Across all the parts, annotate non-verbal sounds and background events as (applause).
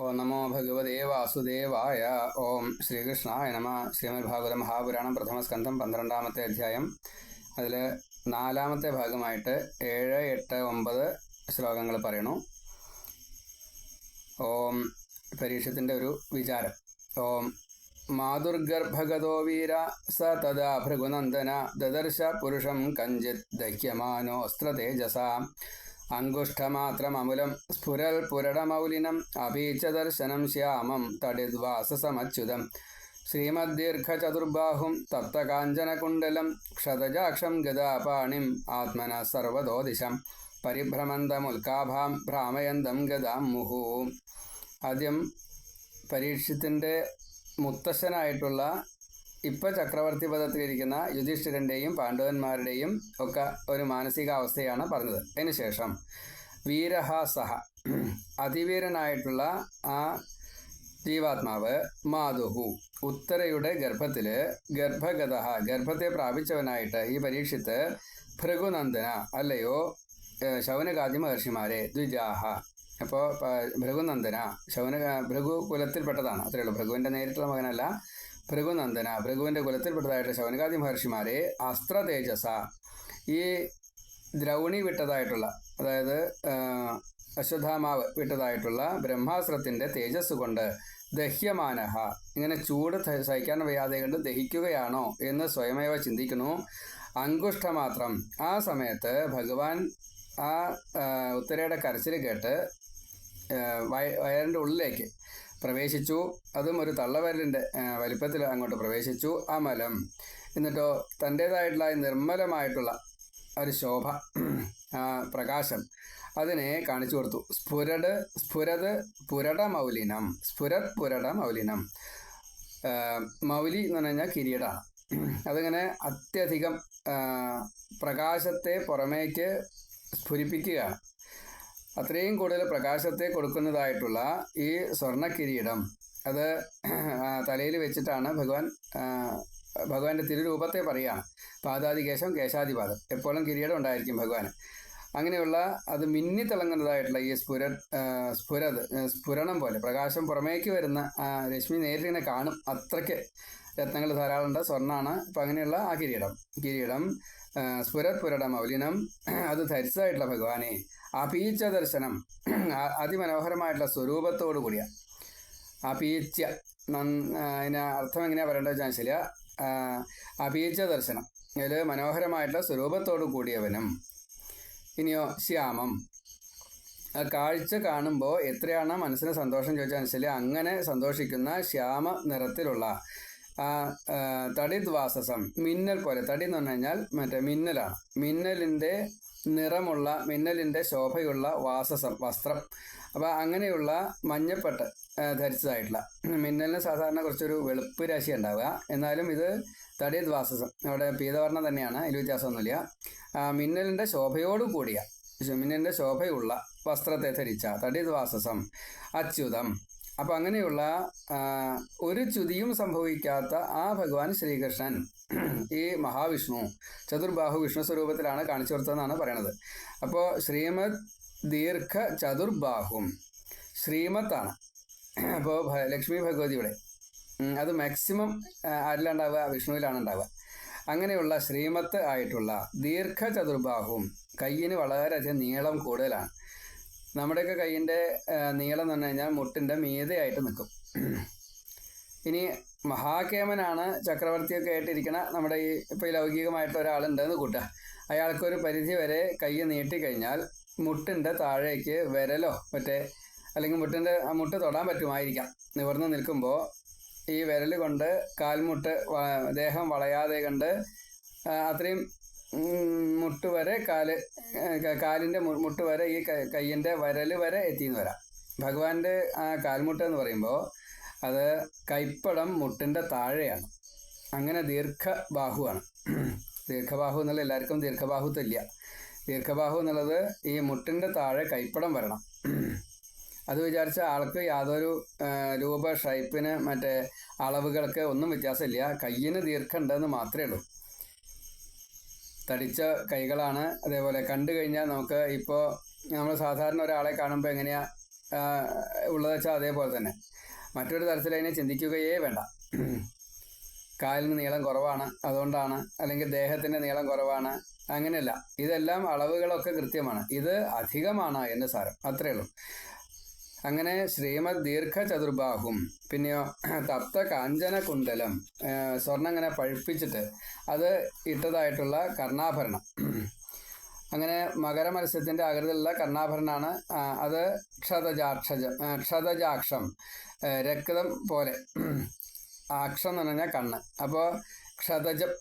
ഓം നമോ ഭഗവതേ വാസുദേവായ. ഓം ശ്രീകൃഷ്ണായ നമ. ശ്രീമദ് ഭാഗവത മഹാപുരാണം പ്രഥമസ്കന്ധം പന്ത്രണ്ടാമത്തെ അധ്യായം. അതിൽ നാലാമത്തെ ഭാഗമായിട്ട് ഏഴ് എട്ട് ഒമ്പത് ശ്ലോകങ്ങൾ പറയണു. ഓം പരീക്ഷത്തിന്റെ ഒരു വിചാരം. ഓം മാതുർഗർഭഗതോ വീര സ തഥാ ഭൃഗുനന്ദന ദദർശ പുരുഷം കഞ്ചിത് ദഹ്യമാനോ തേജസ. അങ്കുഷ്ഠമാത്രമമുലം സ്ഫുരൽ പുരടമൗലിനം അപീച്ചദർശനം ശ്യാമം തടിദ്വാസസമച്യുതം. ശ്രീമദ്ദീർഘചതുർബാഹും തപ്തകാഞ്ചനകുണ്ടലം ക്ഷതജാക്ഷം ഗതാപാണിം ആത്മന സർവതോദിശം പരിഭ്രമന്തമുൽക്കാഭാം ഭ്രാമയന്തം ഗതാം മുഹു. ആദ്യം പരീക്ഷത്തിന്റെ മുത്തശ്ശനായിട്ടുള്ള ഇപ്പൊ ചക്രവർത്തി പദത്തിലിരിക്കുന്ന യുധിഷ്ഠിരന്റെയും പാണ്ഡവന്മാരുടെയും ഒക്കെ ഒരു മാനസികാവസ്ഥയാണ് പറഞ്ഞത്. അതിനുശേഷം വീരഹ സഹ അതിവീരനായിട്ടുള്ള ആ ജീവാത്മാവ് മാതുഹു ഉത്തരയുടെ ഗർഭത്തിൽ ഗർഭഗത ഗർഭത്തെ പ്രാപിച്ചവനായിട്ട് ഈ പരീക്ഷത്ത് ഭൃഗുനന്ദന അല്ലയോ ശൗനകാദി മഹർഷിമാരെ ദ്വിജാഹ. അപ്പോൾ ഭൃഗുനന്ദന ശൗന ഭൃഗു കുലത്തിൽപ്പെട്ടതാണ്. അത്രയേ ഉള്ളൂ. ഭൃഗുവിന്റെ നേരിട്ടുള്ള മകനല്ല. ഭൃഗുനന്ദന ഭൃഗുവിന്റെ കുലത്തിൽപ്പെട്ടതായിട്ട് ശവനകാദി മഹർഷിമാരെ അസ്ത്ര തേജസ. ഈ ദ്രൗണി വിട്ടതായിട്ടുള്ള അതായത് അശ്വത്ഥാമാവ് വിട്ടതായിട്ടുള്ള ബ്രഹ്മാസ്ത്രത്തിന്റെ തേജസ് കൊണ്ട് ദഹ്യമാനഹ ഇങ്ങനെ ചൂട് സഹിക്കാൻ വയ്യാതെ കണ്ട് ദഹിക്കുകയാണോ എന്ന് സ്വയമേവ ചിന്തിക്കുന്നു. അങ്കുഷ്ഠമാത്രം. ആ സമയത്ത് ഭഗവാൻ ആ ഉത്തരയുടെ കരച്ചിൽ കേട്ട് വയറിന്റെ ഉള്ളിലേക്ക് പ്രവേശിച്ചു. അതും ഒരു തള്ളവരലിന്റെ വലിപ്പത്തിൽ അങ്ങോട്ട് പ്രവേശിച്ചു. അമലം എന്നിട്ടോ തന്റേതായിട്ടുള്ള നിർമ്മലമായിട്ടുള്ള ഒരു ശോഭ പ്രകാശം അതിനെ കാണിച്ചു കൊടുത്തു. സ്ഫുരട് സ്ഫുരത് പുരട മൗലിനം സ്ഫുരത് പുരട മൗലിനം. മൗലി എന്ന് പറഞ്ഞു കഴിഞ്ഞാൽ കിരീടമാണ് അതിങ്ങനെ അത്യധികം പ്രകാശത്തെ പുറമേക്ക് സ്ഫുരിപ്പിക്കുകയാണ്. അത്രയും കൂടുതൽ പ്രകാശത്തെ കൊടുക്കുന്നതായിട്ടുള്ള ഈ സ്വർണ കിരീടം അത് തലയിൽ വെച്ചിട്ടാണ് ഭഗവാൻ ഭഗവാന്റെ തിരുരൂപത്തെ പറയുകയാണ് പാദാദികേശം കേശാദിപാദം. എപ്പോഴും കിരീടം ഉണ്ടായിരിക്കും ഭഗവാന്. അങ്ങനെയുള്ള അത് മിന്നി മിന്നിത്തിളങ്ങുന്നതായിട്ടുള്ള ഈ സ്ഫുര സ്ഫുരത് സ്ഫുരണം പോലെ പ്രകാശം പുറമേക്ക് വരുന്ന രശ്മി രശ്മി നേരിട്ടിങ്ങനെ കാണും അത്രയ്ക്ക്. രത്നങ്ങൾ ധാരാളമുണ്ട്. സ്വർണമാണ് അപ്പം അങ്ങനെയുള്ള ആ കിരീടം. കിരീടം സ്ഫുരപുരട മൗലിനം അത് ധരിച്ചതായിട്ടുള്ള ഭഗവാനെ അപീച്ച ദർശനം അതിമനോഹരമായിട്ടുള്ള സ്വരൂപത്തോടു കൂടിയ ആ, അതിന് അർത്ഥം എങ്ങനെയാ പറയേണ്ടത് വെച്ചാൽ ശരിയാ അപീച്ച ദർശനം. അതിൽ മനോഹരമായിട്ടുള്ള സ്വരൂപത്തോടു കൂടിയവനും ഇനിയോ ശ്യാമം. കാഴ്ച കാണുമ്പോൾ എത്രയാണ് മനസ്സിന് സന്തോഷം ചോദിച്ചാൽ അനുസരിച്ച് അങ്ങനെ സന്തോഷിക്കുന്ന ശ്യാമ നിറത്തിലുള്ള തടിദ്വാസസം മിന്നൽ പോലെ. തടി എന്ന് പറഞ്ഞു കഴിഞ്ഞാൽ മറ്റേ മിന്നലാണ്. മിന്നലിന്റെ നിറമുള്ള മിന്നലിന്റെ ശോഭയുള്ള വാസസം വസ്ത്രം. അപ്പോൾ അങ്ങനെയുള്ള മഞ്ഞപ്പെട്ട് ധരിച്ചതായിട്ടുള്ള. മിന്നലിന് സാധാരണ കുറച്ചൊരു വെളുപ്പ് രാശി ഉണ്ടാവുക. എന്നാലും ഇത് തടിദ്വാസസം. അവിടെ പീതവർണം തന്നെയാണ്. അതിൽ വ്യത്യാസമൊന്നുമില്ല. മിന്നലിന്റെ ശോഭയോടു കൂടിയ മിന്നലിന്റെ ശോഭയുള്ള വസ്ത്രത്തെ ധരിച്ച തടിദ്വാസസം അച്യുതം അപ്പം അങ്ങനെയുള്ള ഒരു ചുതിയും സംഭവിക്കാത്ത ആ ഭഗവാൻ ശ്രീകൃഷ്ണൻ ഈ മഹാവിഷ്ണു ചതുർബാഹു വിഷ്ണു സ്വരൂപത്തിലാണ് കാണിച്ചു കൊടുത്തതെന്നാണ് പറയണത്. അപ്പോൾ ശ്രീമദ് ദീർഘ ചതുർബാഹും ശ്രീമത്താണ്. അപ്പോൾ ലക്ഷ്മി ഭഗവതിയുടെ അത് മാക്സിമം ആരിലാണ്ടാവുക? വിഷ്ണുവിലാണ് ഉണ്ടാവുക അങ്ങനെയുള്ള ശ്രീമത്ത് ആയിട്ടുള്ള ദീർഘ ചതുർബാഹുവും കയ്യിന് വളരെയധികം നീളം കൂടുതലാണ്. നമ്മുടെയൊക്കെ കൈയിന്റെ നീളം എന്ന് പറഞ്ഞു കഴിഞ്ഞാൽ മുട്ടിന്റെ മീതയായിട്ട് നിൽക്കും. ഇനി മഹാകേമനാണ് ചക്രവർത്തിയൊക്കെ ആയിട്ടിരിക്കണ നമ്മുടെ ഈ ഇപ്പോൾ ഈ ലൗകികമായിട്ട് ഒരാളുണ്ടെന്ന് കൂട്ടുക. അയാൾക്കൊരു പരിധി വരെ കൈ നീട്ടിക്കഴിഞ്ഞാൽ മുട്ടിന്റെ താഴേക്ക് വിരലോ മറ്റേ അല്ലെങ്കിൽ മുട്ടിന്റെ മുട്ട് തൊടാൻ പറ്റുമായിരിക്കാം. നിവർന്ന് നിൽക്കുമ്പോൾ ഈ വിരൽ കൊണ്ട് കാൽമുട്ട് ദേഹം വളയാതെ കണ്ട് അത്രയും മുട്ട് വരെ കാൽ കാലിന്റെ മുട്ട് വരെ ഈ കയ്യിന്റെ വിരൽ വരെ എത്തിയെന്ന് വരാം. ഭഗവാന്റെ ആ കാൽമുട്ട് എന്ന് പറയുമ്പോൾ അത് കൈപ്പടം മുട്ടിന്റെ താഴെയാണ്. അങ്ങനെ ദീർഘബാഹുവാണ്. ദീർഘബാഹു എന്നുള്ള എല്ലാവർക്കും ദീർഘബാഹു തല്ല ദീർഘബാഹു എന്നുള്ളത് ഈ മുട്ടിന്റെ താഴെ കൈപ്പടം വരണം. അത് വിചാരിച്ച ആൾക്ക് യാതൊരു രൂപ ഷൈപ്പിന് മറ്റേ അളവുകൾക്ക് ഒന്നും വ്യത്യാസമില്ല. കയ്യിന് ദീർഘം ഉണ്ടെന്ന് മാത്രമേ ഉള്ളൂ. തടിച്ച കൈകളാണ് അതേപോലെ. കണ്ടു കഴിഞ്ഞാൽ നമുക്ക് ഇപ്പോൾ നമ്മൾ സാധാരണ ഒരാളെ കാണുമ്പോൾ എങ്ങനെയാ ഉള്ളത് വെച്ചാൽ അതേപോലെ തന്നെ. മറ്റൊരു തരത്തിൽ അതിനെ ചിന്തിക്കുകയേ വേണ്ട. കാലിന് നീളം കുറവാണ് അതുകൊണ്ടാണ്. അല്ലെങ്കിൽ ദേഹത്തിന്റെ നീളം കുറവാണ് അങ്ങനെയല്ല. ഇതെല്ലാം അളവുകളൊക്കെ കൃത്യമാണ്. ഇത് അധികമാണ് എന്റെ സാരം. അത്രയേ ഉള്ളൂ. അങ്ങനെ ശ്രീമദ് ദീർഘ ചതുർബാഹും പിന്നെയോ തപ്ത കാഞ്ചന കുണ്ടലം സ്വർണം ഇങ്ങനെ പഴുപ്പിച്ചിട്ട് അത് ഇട്ടതായിട്ടുള്ള കർണാഭരണം. അങ്ങനെ മകരമത്സ്യത്തിന്റെ ആകൃതിയിലുള്ള കർണാഭരണമാണ് അത് ക്ഷതജാക്ഷജം ക്ഷതജാക്ഷം രക്തം പോലെ. അക്ഷം എന്ന് പറഞ്ഞാൽ കണ്ണ്. അപ്പോൾ ക്ഷതജം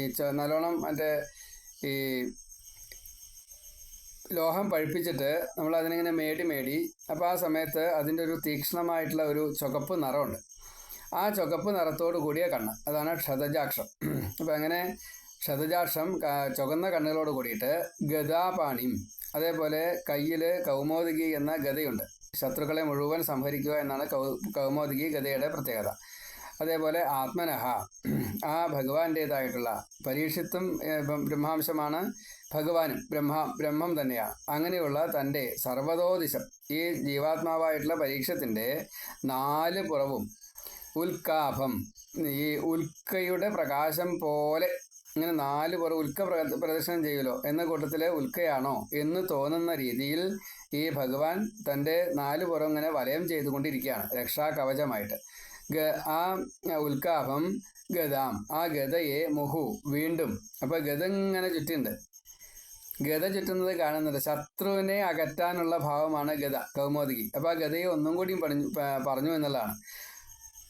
ഈ നല്ലോണം മറ്റേ ഈ ലോഹം പഴുപ്പിച്ചിട്ട് നമ്മൾ അതിനിങ്ങനെ മേടി മേടി. അപ്പോൾ ആ സമയത്ത് അതിന്റെ ഒരു തീക്ഷ്ണമായിട്ടുള്ള ഒരു ചുവപ്പ് നിറമുണ്ട്. ആ ചുവപ്പ് നിറത്തോടു കൂടിയ കണ്ണ്. അതാണ് ക്ഷതജാക്ഷം. അപ്പോൾ അങ്ങനെ ക്ഷതജാക്ഷം ചുവന്ന കണ്ണുകളോട് കൂടിയിട്ട് ഗതാപാണിയും അതേപോലെ കയ്യിൽ കൗമോദികി എന്ന ഗതയുണ്ട് ശത്രുക്കളെ മുഴുവൻ സംഹരിക്കുക എന്നാണ് കൗ കൗമോദികി ഗതയുടെ പ്രത്യേകത. അതേപോലെ ആത്മനഹ ആ ഭഗവാന്റേതായിട്ടുള്ള പരീക്ഷിത്തും ബ്രഹ്മാംശമാണ് ഭഗവാനും ബ്രഹ്മ ബ്രഹ്മം തന്നെയാണ് അങ്ങനെയുള്ള തന്റെ സർവതോദിശം ഈ ജീവാത്മാവായിട്ടുള്ള പരീക്ഷത്തിന്റെ നാല് പുറവും ഉൽക്കാഭം ഈ ഉൽക്കയുടെ പ്രകാശം പോലെ ഇങ്ങനെ നാല് പുറ ഉൽക്ക പ്ര- പ്രദർശനം ചെയ്യുമല്ലോ എന്ന കൂട്ടത്തിലെ ഉൽക്കയാണോ എന്ന് തോന്നുന്ന രീതിയിൽ ഈ ഭഗവാൻ തന്റെ നാല് പുറം ഇങ്ങനെ വലയം ചെയ്തുകൊണ്ടിരിക്കുകയാണ് രക്ഷാകവചമായിട്ട്. ഗ ആ ഉൽക്കാഭം ഗതാം ആ ഗതയെ മുഹു വീണ്ടും. അപ്പോൾ ഗത ഇങ്ങനെ ചുറ്റിണ്ട്. ഗത ചുറ്റുന്നത് കാണുന്നുണ്ട് ശത്രുവിനെ അകറ്റാനുള്ള ഭാവമാണ് ഗത കൗമോദികി. അപ്പോൾ ആ ഗതയെ ഒന്നും കൂടിയും പറഞ്ഞു പറഞ്ഞു എന്നുള്ളതാണ്.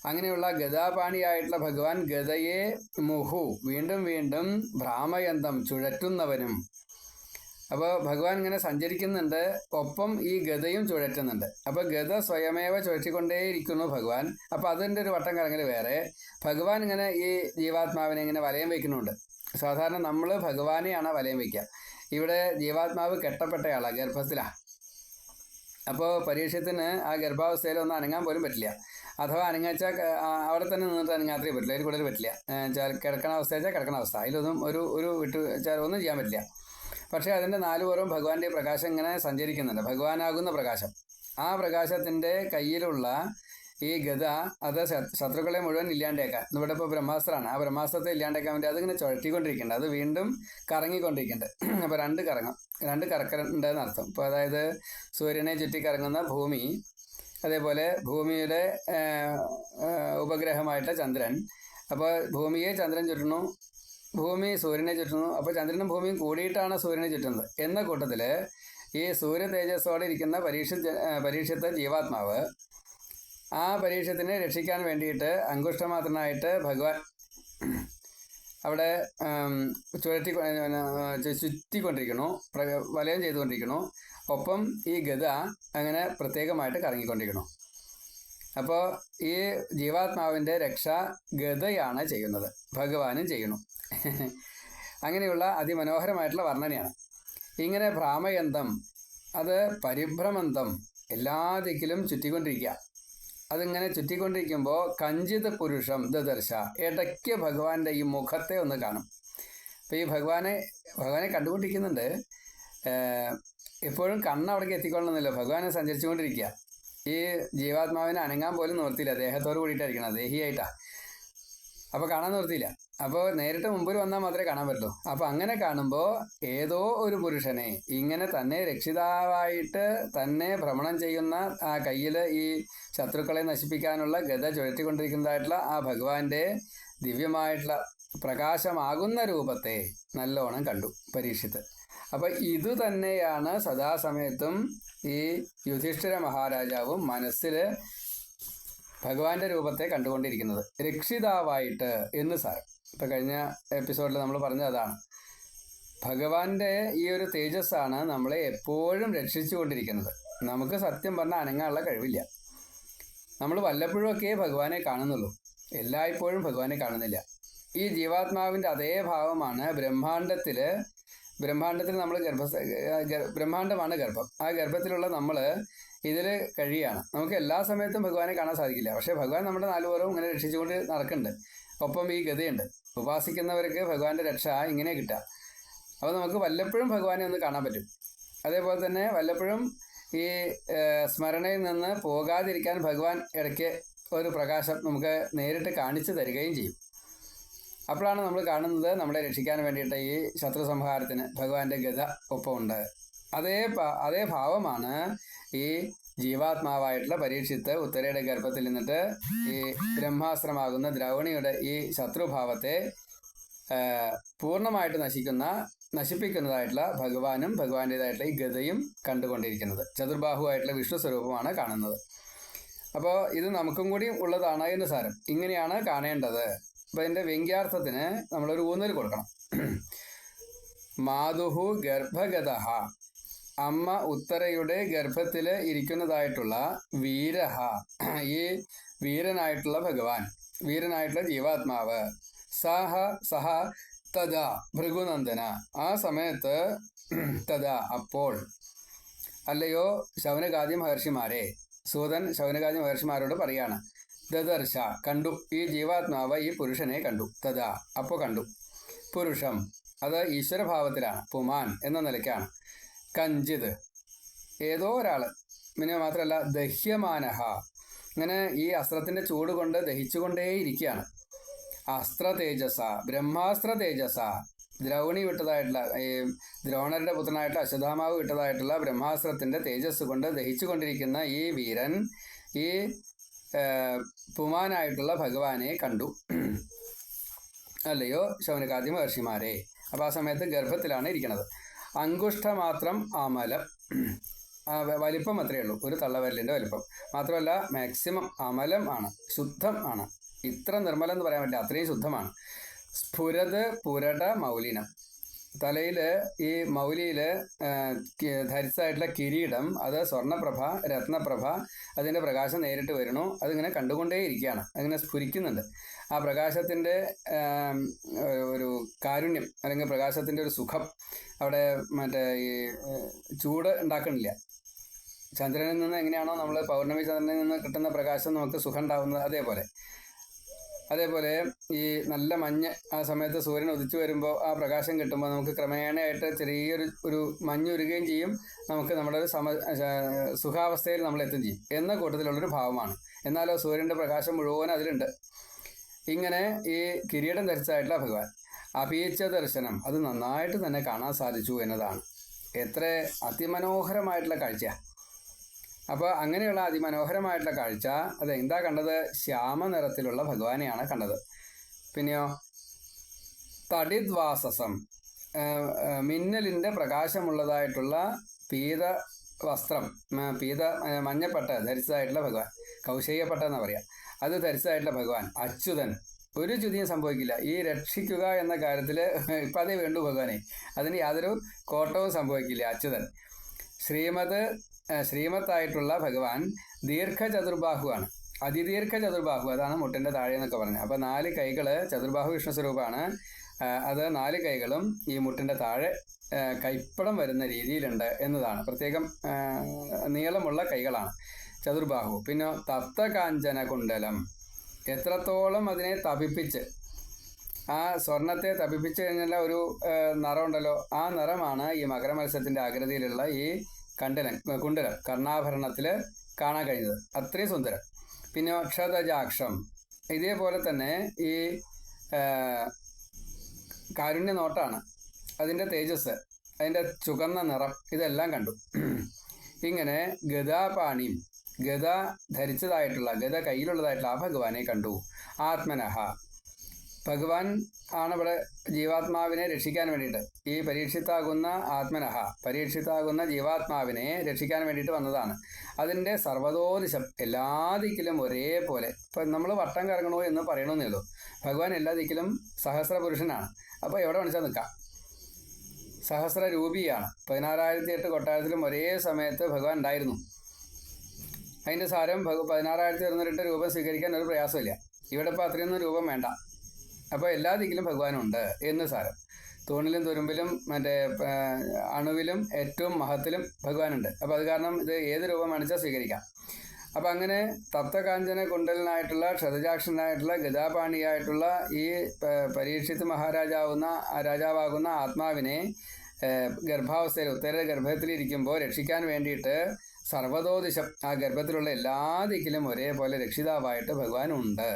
അങ്ങനെയുള്ള ഗതാപാണിയായിട്ടുള്ള ഭഗവാൻ ഗതയെ മുഹു വീണ്ടും വീണ്ടും ഭ്രാമയന്തം ചുഴറ്റുന്നവനും. അപ്പോൾ ഭഗവാൻ ഇങ്ങനെ സഞ്ചരിക്കുന്നുണ്ട് ഒപ്പം ഈ ഗതയും ചുഴറ്റുന്നുണ്ട്. അപ്പോൾ ഗത സ്വയമേവ ചുഴറ്റിക്കൊണ്ടേയിരിക്കുന്നു ഭഗവാൻ. അപ്പോൾ അതിന്റെ ഒരു വട്ടം കറങ്ങൽ വേറെ. ഭഗവാൻ ഇങ്ങനെ ഈ ജീവാത്മാവിനെ ഇങ്ങനെ വലയം വയ്ക്കുന്നുണ്ട്. സാധാരണ നമ്മൾ ഭഗവാനെയാണ് വലയം വയ്ക്കുക. ഇവിടെ ജീവാത്മാവ് കെട്ടപ്പെട്ടയാളാണ് ഗർഭത്തിലാണ് അപ്പോൾ പരീക്ഷത്തിന് ആ ഗർഭാവസ്ഥയിൽ ഒന്നും അനങ്ങാൻ പോലും പറ്റില്ല. അഥവാ അനങ്ങാച്ചാൽ അവിടെ തന്നെ നിന്നിട്ട് അനങ്ങാത്രേ പറ്റില്ല. അതിൽ കൂടുതൽ പറ്റില്ല. കിടക്കണ അവസ്ഥ വെച്ചാൽ കിടക്കണ അവസ്ഥ. അതിലൊന്നും ഒരു ഒരു വിട്ടു വെച്ചാൽ ഒന്നും ചെയ്യാൻ പറ്റില്ല. പക്ഷേ അതിന്റെ നാല് പുറവും ഭഗവാന്റെ പ്രകാശം ഇങ്ങനെ സഞ്ചരിക്കുന്നുണ്ട്. ഭഗവാനാകുന്ന പ്രകാശം. ആ പ്രകാശത്തിന്റെ കയ്യിലുള്ള ഈ ഗത അത് ശത്രുക്കളെ മുഴുവൻ ഇല്ലാണ്ടേക്കാം. ഇവിടെ ഇപ്പോൾ ബ്രഹ്മാസ്ത്രമാണ്. ആ ബ്രഹ്മാസ്ത്രത്തെ ഇല്ലാണ്ടേക്കാൻ വേണ്ടി അതിങ്ങനെ ചുഴറ്റിക്കൊണ്ടിരിക്കുന്നുണ്ട് അത് വീണ്ടും കറങ്ങിക്കൊണ്ടിരിക്കുന്നുണ്ട് അപ്പോൾ രണ്ട് കറങ്ങും. രണ്ട് കറക്കണ്ടെന്ന് അർത്ഥം ഇപ്പോൾ അതായത് സൂര്യനെ ചുറ്റി കറങ്ങുന്ന ഭൂമി അതേപോലെ ഭൂമിയുടെ ഉപഗ്രഹമായിട്ട് ചന്ദ്രൻ. അപ്പോൾ ഭൂമിയെ ചന്ദ്രൻ ചുറ്റുന്നു ഭൂമി സൂര്യനെ ചുറ്റുന്നു. അപ്പോൾ ചന്ദ്രനും ഭൂമിയും കൂടിയിട്ടാണ് സൂര്യനെ ചുറ്റുന്നത്. എന്ന കൂട്ടത്തിൽ ഈ സൂര്യ തേജസ്സോടെ ഇരിക്കുന്ന പരീക്ഷ പരീക്ഷത്തെ ജീവാത്മാവ് ആ പരീക്ഷത്തിനെ രക്ഷിക്കാൻ വേണ്ടിയിട്ട് അങ്കുഷ്ടമാത്രനായിട്ട് ഭഗവാൻ അവിടെ ചുരത്തി ചുറ്റിക്കൊണ്ടിരിക്കണു വലയം ചെയ്തുകൊണ്ടിരിക്കണു ഒപ്പം ഈ ഗത അങ്ങനെ പ്രത്യേകമായിട്ട് കറങ്ങിക്കൊണ്ടിരിക്കണു അപ്പോൾ ഈ ജീവാത്മാവിന്റെ രക്ഷ ഗതയാണ് ചെയ്യുന്നത്. ഭഗവാനും ചെയ്യണു അങ്ങനെയുള്ള അതിമനോഹരമായിട്ടുള്ള വർണനയാണ്. ഇങ്ങനെ ഭ്രാമയന്തം അത് പരിഭ്രമന്തം എല്ലാ ദിക്കിലും ചുറ്റിക്കൊണ്ടിരിക്കുക. അതിങ്ങനെ ചുറ്റിക്കൊണ്ടിരിക്കുമ്പോൾ കഞ്ചിത പുരുഷം ദദർശ ഇടയ്ക്ക് ഭഗവാന്റെ ഈ മുഖത്തെ ഒന്ന് കാണും. അപ്പോൾ ഈ ഭഗവാനെ ഭഗവാനെ കണ്ടുകൊണ്ടിരിക്കുന്നുണ്ട് എപ്പോഴും കണ്ണ് അവിടേക്ക് എത്തിക്കൊള്ളണമെന്നില്ല. ഭഗവാനെ സഞ്ചരിച്ചുകൊണ്ടിരിക്കുക. ഈ ജീവാത്മാവിനെ അനങ്ങാൻ പോലും നിർത്തിയില്ല ദേഹത്തോട് കൂടിയിട്ടായിരിക്കണം. ദേഹിയായിട്ടാ. അപ്പോൾ കാണാൻ നിവർത്തിയില്ല അപ്പോൾ നേരിട്ട് മുമ്പിൽ വന്നാൽ മാത്രമേ കാണാൻ പറ്റുള്ളൂ. അപ്പോൾ അങ്ങനെ കാണുമ്പോൾ ഏതോ ഒരു പുരുഷനെ ഇങ്ങനെ തന്നെ രക്ഷിതാവായിട്ട് തന്നെ ഭ്രമണം ചെയ്യുന്ന ആ കയ്യിൽ ഈ ശത്രുക്കളെ നശിപ്പിക്കാനുള്ള ഗത ചുഴറ്റിക്കൊണ്ടിരിക്കുന്നതായിട്ടുള്ള ആ ഭഗവാന്റെ ദിവ്യമായിട്ടുള്ള പ്രകാശമാകുന്ന രൂപത്തെ നല്ലോണം കണ്ടു പരീക്ഷിത്ത് അപ്പോൾ ഇതു തന്നെയാണ് സദാസമയത്തും ഈ യുധിഷ്ഠിര മഹാരാജാവും മനസ്സിൽ ഭഗവാന്റെ രൂപത്തെ കണ്ടുകൊണ്ടിരിക്കുന്നത്. രക്ഷിതാവായിട്ട് എന്ന് സാരം. ഇപ്പം കഴിഞ്ഞ എപ്പിസോഡിൽ നമ്മൾ പറഞ്ഞത് അതാണ്. ഭഗവാന്റെ ഈ ഒരു തേജസ്സാണ് നമ്മളെ എപ്പോഴും രക്ഷിച്ചുകൊണ്ടിരിക്കുന്നത്. നമുക്ക് സത്യം പറഞ്ഞാൽ അനങ്ങാനുള്ള കഴിവില്ല. നമ്മൾ വല്ലപ്പോഴുമൊക്കെ ഭഗവാനെ കാണുന്നുള്ളൂ. എല്ലായ്പ്പോഴും ഭഗവാനെ കാണുന്നില്ല. ഈ ജീവാത്മാവിന്റെ അതേ ഭാവമാണ് ബ്രഹ്മാണ്ടത്തിൽ ബ്രഹ്മാണ്ടത്തിൽ നമ്മൾ ഗർഭ ബ്രഹ്മാണ്ടമാണ് ഗർഭം. ആ ഗർഭത്തിലുള്ള നമ്മൾ ഇതിൽ കഴിയാണ് നമുക്ക് എല്ലാ സമയത്തും ഭഗവാനെ കാണാൻ സാധിക്കില്ല. പക്ഷേ ഭഗവാൻ നമ്മുടെ നാലുപുറവും ഇങ്ങനെ രക്ഷിച്ചുകൊണ്ട് നടക്കുന്നുണ്ട്. ഒപ്പം ഈ ഗതിയുണ്ട്. ഉപാസിക്കുന്നവർക്ക് ഭഗവാന്റെ രക്ഷ ഇങ്ങനെ കിട്ടുക. അപ്പോൾ നമുക്ക് വല്ലപ്പോഴും ഭഗവാനെ ഒന്ന് കാണാൻ പറ്റും. അതേപോലെ തന്നെ വല്ലപ്പോഴും ഈ സ്മരണയിൽ നിന്ന് പോകാതിരിക്കാൻ ഭഗവാൻ ഇടയ്ക്ക് ഒരു പ്രകാശം നമുക്ക് നേരിട്ട് കാണിച്ചു തരികയും ചെയ്യും. അപ്പോഴാണ് നമ്മൾ കാണുന്നത് നമ്മളെ രക്ഷിക്കാൻ വേണ്ടിയിട്ട് ഈ ശത്രു സംഹാരത്തിന് ഭഗവാന്റെ ഗത ഒപ്പമുണ്ട്. അതേ അതേ ഭാവമാണ് ഈ ജീവാത്മാവായിട്ടുള്ള പരീക്ഷിത്ത് ഉത്തരയുടെ ഗർഭത്തിൽ നിന്നിട്ട് ഈ ബ്രഹ്മാസ്ത്രമാകുന്ന ദ്രൗണിയുടെ ഈ ശത്രുഭാവത്തെ പൂർണമായിട്ട് നശിക്കുന്ന നശിപ്പിക്കുന്നതായിട്ടുള്ള ഭഗവാനും ഭഗവാന്റേതായിട്ടുള്ള ഈ ഗതയും കണ്ടുകൊണ്ടിരിക്കുന്നത്. ചതുർബാഹുവായിട്ടുള്ള വിഷ്ണു സ്വരൂപമാണ് കാണുന്നത്. അപ്പോൾ ഇത് നമുക്കും കൂടി ഉള്ളതാണ് എന്ന് സാരം. ഇങ്ങനെയാണ് കാണേണ്ടത്. അപ്പോൾ ഇതിന്റെ വ്യംഗ്യാർത്ഥത്തിന് നമ്മളൊരു ഊന്നൽ കൊടുക്കണം. മാതുഹു ഗർഭഗത അമ്മ ഉത്തരയുടെ ഗർഭത്തിൽ ഇരിക്കുന്നതായിട്ടുള്ള വീരഹ. ഈ വീരനായിട്ടുള്ള ഭഗവാൻ വീരനായിട്ടുള്ള ജീവാത്മാവ്. സഹ സഹ തഥാ ഭൃഗുനന്ദന. ആ സമയത്ത് തഥാ അപ്പോൾ. അല്ലയോ ശൗനകാദി മഹർഷിമാരെ. സൂതൻ ശൗനകാദി മഹർഷിമാരോട് പറയാണ് ദദർശ കണ്ടു. ഈ ജീവാത്മാവ് ഈ പുരുഷനെ കണ്ടു. തഥാ അപ്പോൾ കണ്ടു. പുരുഷം അത് ഈശ്വരഭാവത്തിലാണ്. പുമാൻ എന്ന നിലയ്ക്കാണ്. കഞ്ചിത്. ഏതോ ഒരാൾ പിന്നെ മാത്രമല്ല ദഹ്യമാനഹ. ഇങ്ങനെ ഈ അസ്ത്രത്തിന്റെ ചൂട് കൊണ്ട് ദഹിച്ചുകൊണ്ടേയിരിക്കുകയാണ്. അസ്ത്ര തേജസ ബ്രഹ്മാസ്ത്ര തേജസ ദ്രൗണി വിട്ടതായിട്ടുള്ള ഈ ദ്രോണരുടെ പുത്രനായിട്ട് അശ്വതാമാവ് വിട്ടതായിട്ടുള്ള ബ്രഹ്മാസ്ത്രത്തിന്റെ തേജസ് കൊണ്ട് ദഹിച്ചുകൊണ്ടിരിക്കുന്ന ഈ വീരൻ ഈ പുമാനായിട്ടുള്ള ഭഗവാനെ കണ്ടു. അല്ലയോ ശൗനകാദി മഹർഷിമാരെ അപ്പോൾ ആ സമയത്ത് ഗർഭത്തിലാണ് ഇരിക്കുന്നത് അങ്കുഷ്ഠമാത്രം അമലം ആ, വ- വലിപ്പം അത്രയേ ഉള്ളൂ. ഒരു തള്ളവരലിന്റെ വലിപ്പം. മാത്രമല്ല മാക്സിമം അമലം ആണ്. ശുദ്ധം ആണ്. ഇത്ര നിർമ്മലം എന്ന് പറയാൻ പറ്റില്ല. അത്രയും ശുദ്ധമാണ്. സ്ഫുരത് പുരട മൗലിനം. തലയിൽ ഈ മൗലിയിൽ ധരിച്ചതായിട്ടുള്ള കിരീടം അത് സ്വർണപ്രഭ രത്നപ്രഭ അതിന്റെ പ്രകാശം നേരിട്ട് വരുന്നു. അതിങ്ങനെ കണ്ടുകൊണ്ടേ ഇരിക്കുകയാണ് അതിങ്ങനെ സ്ഫുരിക്കുന്നുണ്ട്. ആ പ്രകാശത്തിന്റെ ഒരു കാരുണ്യം അല്ലെങ്കിൽ പ്രകാശത്തിന്റെ ഒരു സുഖം അവിടെ മറ്റേ ഈ ചൂട് ഉണ്ടാക്കണില്ല. ചന്ദ്രനിൽ നിന്ന് എങ്ങനെയാണോ നമ്മൾ പൗർണമി ചന്ദ്രനിൽ നിന്ന് കിട്ടുന്ന പ്രകാശം നമുക്ക് സുഖം ഉണ്ടാവുന്നത് അതേപോലെ. അതേപോലെ ഈ നല്ല മഞ്ഞ് ആ സമയത്ത് സൂര്യൻ ഉദിച്ചു വരുമ്പോൾ ആ പ്രകാശം കിട്ടുമ്പോൾ നമുക്ക് ക്രമേണയായിട്ട് ചെറിയൊരു ഒരു മഞ്ഞ് ഉരുകയും ചെയ്യും. നമുക്ക് നമ്മുടെ ഒരു സമ സുഖാവസ്ഥയിൽ നമ്മൾ എത്തും ചെയ്യും. എന്ന കൂട്ടത്തിലുള്ളൊരു ഭാവമാണ്. എന്നാലോ സൂര്യന്റെ പ്രകാശം മുഴുവൻ അതിലുണ്ട്. ഇങ്ങനെ ഈ കിരീടം ധരിച്ചതായിട്ടുള്ള ഭഗവാൻ അഭിയച്ച ദർശനം അത് നന്നായിട്ട് തന്നെ കാണാൻ സാധിച്ചു എന്നതാണ്. എത്ര അതിമനോഹരമായിട്ടുള്ള കാഴ്ച അപ്പോൾ അങ്ങനെയുള്ള അതിമനോഹരമായിട്ടുള്ള കാഴ്ച അത് എന്താ കണ്ടത്? ശ്യാമ നിറത്തിലുള്ള ഭഗവാനെയാണ് കണ്ടത്. പിന്നെയോ? തടിദ്വാസസം. മിന്നലിന്റെ പ്രകാശമുള്ളതായിട്ടുള്ള പീത വസ്ത്രം പീത മഞ്ഞപ്പെട്ട ധരിച്ചതായിട്ടുള്ള ഭഗവാൻ കൗശയ്യപ്പട്ട എന്ന് പറയാം. അത് ധരിച്ചതായിട്ടുള്ള ഭഗവാൻ അച്യുതൻ. ഒരു ചുതിയും സംഭവിക്കില്ല. ഈ രക്ഷിക്കുക എന്ന കാര്യത്തിൽ ഇപ്പം അതേ വേണ്ടു ഭഗവാനെ. അതിന് യാതൊരു കോട്ടവും സംഭവിക്കില്ല അച്യുതൻ. ശ്രീമത് ശ്രീമത്തായിട്ടുള്ള ഭഗവാൻ ദീർഘചതുർബാഹുവാണ്. അതിദീർഘ ചതുർബാഹു അതാണ് മുട്ടിന്റെ താഴെ എന്നൊക്കെ പറഞ്ഞത്. അപ്പോൾ നാല് കൈകൾ ചതുർബാഹു വിഷ്ണു സ്വരൂപമാണ്. അത് നാല് കൈകളും ഈ മുട്ടിന്റെ താഴെ കൈപ്പടം വരുന്ന രീതിയിലുണ്ട് എന്നതാണ്. പ്രത്യേകം നീളമുള്ള കൈകളാണ് ചതുർബാഹു. പിന്നെ തപ്തകാഞ്ചന കുണ്ടലം എത്രത്തോളം അതിനെ തപിപ്പിച്ച് ആ സ്വർണത്തെ തപിപ്പിച്ച് കഴിഞ്ഞാൽ ഒരു നിറമുണ്ടല്ലോ. ആ നിറമാണ് ഈ മകരമത്സ്യത്തിന്റെ ആകൃതിയിലുള്ള ഈ കണ്ടലൻ കുണ്ടലം കർണാഭരണത്തിൽ കാണാൻ കഴിഞ്ഞത്. അത്രയും സുന്ദരം. പിന്നെ അക്ഷതജാക്ഷം ഇതേപോലെ തന്നെ ഈ കാരുണ്യ നോട്ടാണ് അതിന്റെ തേജസ് അതിന്റെ ചുകന്ന നിറം ഇതെല്ലാം കണ്ടു. ഇങ്ങനെ ഗതാപാണിയും ഗത ധരിച്ചതായിട്ടുള്ള ഗത കയ്യിലുള്ളതായിട്ടുള്ള ആ ഭഗവാനെ കണ്ടു. ആത്മനഹ. ഭഗവാൻ ആണ് ഇവിടെ ജീവാത്മാവിനെ രക്ഷിക്കാൻ വേണ്ടിയിട്ട്. ഈ പരീക്ഷിത്താകുന്ന ആത്മനഹ പരീക്ഷിത്താകുന്ന ജീവാത്മാവിനെ രക്ഷിക്കാൻ വേണ്ടിയിട്ട് വന്നതാണ്. അതിന്റെ സർവതോദിശം എല്ലാ ദിക്കിലും ഒരേപോലെ. ഇപ്പം നമ്മൾ വട്ടം കറങ്ങണോ എന്ന് പറയണമെന്നേ ഉള്ളൂ. ഭഗവാൻ എല്ലാ ദിക്കിലും സഹസ്രപുരുഷനാണ്. അപ്പോൾ എവിടെ വേണിച്ചാൽ നിൽക്കാം. സഹസ്ര രൂപിയാണ് പതിനാറായിരത്തി എട്ട് കൊട്ടാരത്തിലും ഒരേ സമയത്ത് ഭഗവാൻ ഉണ്ടായിരുന്നു. അതിന്റെ സാരം പതിനാറായിരത്തി ഒരുന്നൂറ്റെട്ട് രൂപം സ്വീകരിക്കാൻ ഒരു പ്രയാസമില്ല. ഇവിടെ ഇപ്പോൾ അത്രയൊന്നും രൂപം വേണ്ട. അപ്പോൾ എല്ലാ ദിക്കിലും ഭഗവാനുണ്ട് എന്ന് സാരം. തൂണിലും തുരുമ്പിലും മറ്റേ അണുവിലും ഏറ്റവും മഹത്തിലും ഭഗവാനുണ്ട്. അപ്പോൾ അത് കാരണം ഇത് ഏത് രൂപം വേണിച്ചാൽ സ്വീകരിക്കാം. അപ്പം അങ്ങനെ തപ്തകാഞ്ചന കുണ്ടലനായിട്ടുള്ള ക്ഷതജാക്ഷനായിട്ടുള്ള ഗതാപാണിയായിട്ടുള്ള ഈ പരീക്ഷിത് മഹാരാജാവുന്ന രാജാവാകുന്ന ആത്മാവിനെ ഗർഭാവസ്ഥയിൽ ഉത്തര ഗർഭത്തിലിരിക്കുമ്പോൾ രക്ഷിക്കാൻ വേണ്ടിയിട്ട് സർവതോദിശം ആ ഗർഭത്തിലുള്ള എല്ലാ ദിക്കിലും ഒരേപോലെ രക്ഷിതാവായിട്ട് ഭഗവാൻ ഉണ്ട്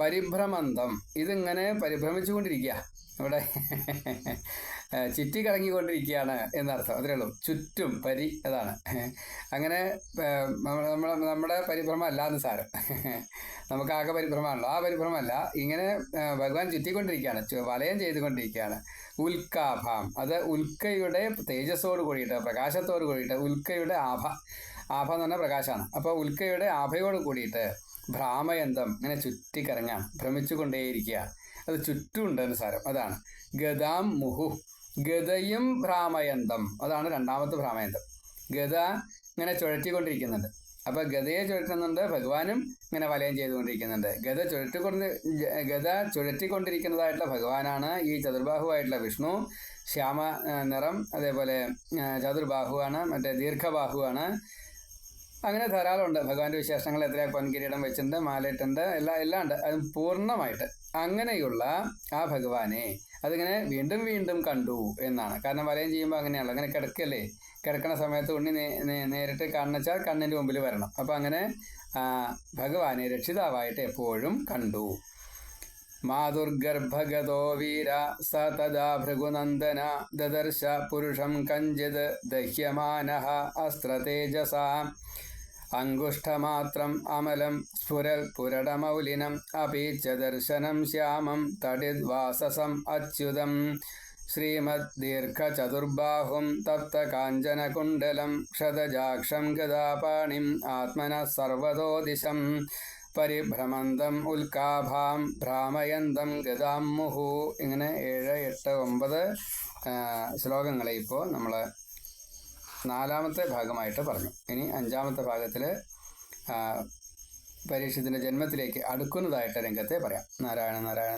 പരിഭ്രമന്തം. ഇതിങ്ങനെ പരിഭ്രമിച്ചുകൊണ്ടിരിക്കുക. ഇവിടെ (laughs) ചുറ്റിക്കറങ്ങിക്കൊണ്ടിരിക്കുകയാണ് എന്നർത്ഥം. അത്രേ ഉള്ളൂ. ചുറ്റും പരി അതാണ്. (laughs) അങ്ങനെ നമ്മൾ നമ്മുടെ പരിഭ്രമം അല്ല എന്ന് സാരം. (laughs) നമുക്ക് ആകെ പരിഭ്രമമാണല്ലോ. ആ പരിഭ്രമമല്ല. ഇങ്ങനെ ഭഗവാൻ ചുറ്റിക്കൊണ്ടിരിക്കുകയാണ്. വലയം ചെയ്തുകൊണ്ടിരിക്കുകയാണ്. ഉൽക്കാഭാം. അത് ഉൽക്കയുടെ തേജസ്സോട് കൂടിയിട്ട് പ്രകാശത്തോട് കൂടിയിട്ട് ഉൽക്കയുടെ ആഭ ആഭ എന്ന് പറഞ്ഞാൽ പ്രകാശമാണ്. അപ്പോൾ ഉൽക്കയുടെ ആഭയോട് കൂടിയിട്ട് ഭ്രാമയന്തം ഇങ്ങനെ ചുറ്റിക്കറങ്ങാം ഭ്രമിച്ചു കൊണ്ടേയിരിക്കുക അത് ചുറ്റുമുണ്ടെന്ന് സാരം. അതാണ്. ഗതാം മുഹു. ഗതയും ഭ്രാമയന്തം. അതാണ് രണ്ടാമത്തെ ഭ്രാമയന്തം. ഗത ഇങ്ങനെ ചുഴറ്റിക്കൊണ്ടിരിക്കുന്നുണ്ട്. അപ്പോൾ ഗതയെ ചുഴറ്റുന്നുണ്ട് ഭഗവാനും ഇങ്ങനെ വലയം ചെയ്തുകൊണ്ടിരിക്കുന്നുണ്ട്. ഗത ചുഴറ്റിക്കൊണ്ട് ഗത ചുഴറ്റിക്കൊണ്ടിരിക്കുന്നതായിട്ടുള്ള ഭഗവാനാണ് ഈ ചതുർബാഹുവായിട്ടുള്ള വിഷ്ണു. ശ്യാമ നിറം അതേപോലെ ചതുർബാഹുവാണ് മറ്റേ ദീർഘബാഹുവാണ്. അങ്ങനെ ധാരാളം ഉണ്ട് ഭഗവാന്റെ വിശേഷങ്ങൾ എത്രയാ? പൊൻകിരീടം വെച്ചിട്ടുണ്ട് മാലയിട്ടുണ്ട് എല്ലാം എല്ലാം ഉണ്ട് അത് പൂർണമായിട്ട് അങ്ങനെയുള്ള ആ ഭഗവാനെ അതിങ്ങനെ വീണ്ടും വീണ്ടും കണ്ടു എന്നാണ്. കാരണം വലയം ചെയ്യുമ്പോൾ അങ്ങനെയാണല്ലോ. അങ്ങനെ കിടക്കല്ലേ? കിടക്കുന്ന സമയത്ത് ഉണ്ണി നേരിട്ട് കണ്ണച്ചാൽ കണ്ണിന്റെ മുമ്പിൽ വരണം. അപ്പം അങ്ങനെ ഭഗവാനെ രക്ഷിതാവായിട്ട് എപ്പോഴും കണ്ടു. മാതുർഗർഭഗതോ വീര സ തദാ ഭൃഗുനന്ദന ദദർശ പുരുഷം കഞ്ചിത് ദഹ്യമാനഹ അസ്ത്രതേജസ അങ്കുഷ്ഠമാത്രം അമലം സ്ഫുരൽ പുരടമൗലിനം അപീച്ച ദർശനം ശ്യാമം തടിദ്വാസസം അച്യുതം. ശ്രീമദ് ദീർഘചതുർബാഹും ശ്രീമദ്ദീർഘചതുർബാഹും തപ്തകാഞ്ചനകുണ്ടലം ക്ഷതജാക്ഷം ഗതാപാണിം ആത്മന സർവതോ ദിശം പരിഭ്രമന്തം ഉൽക്കാഭാം ഭ്രാമയന്തം ഗതാം മുഹു. ഇങ്ങനെ ഏഴ് എട്ട് ഒമ്പത് ശ്ലോകങ്ങളെ ഇപ്പോൾ നമ്മൾ നാലാമത്തെ ഭാഗമായിട്ട് പറഞ്ഞു. ഇനി അഞ്ചാമത്തെ ഭാഗത്തിൽ പരീക്ഷത്തിന്റെ ജന്മത്തിലേക്ക് അടുക്കുന്നതായിട്ട് രംഗത്തെ പറയാം. നാരായണ നാരായണ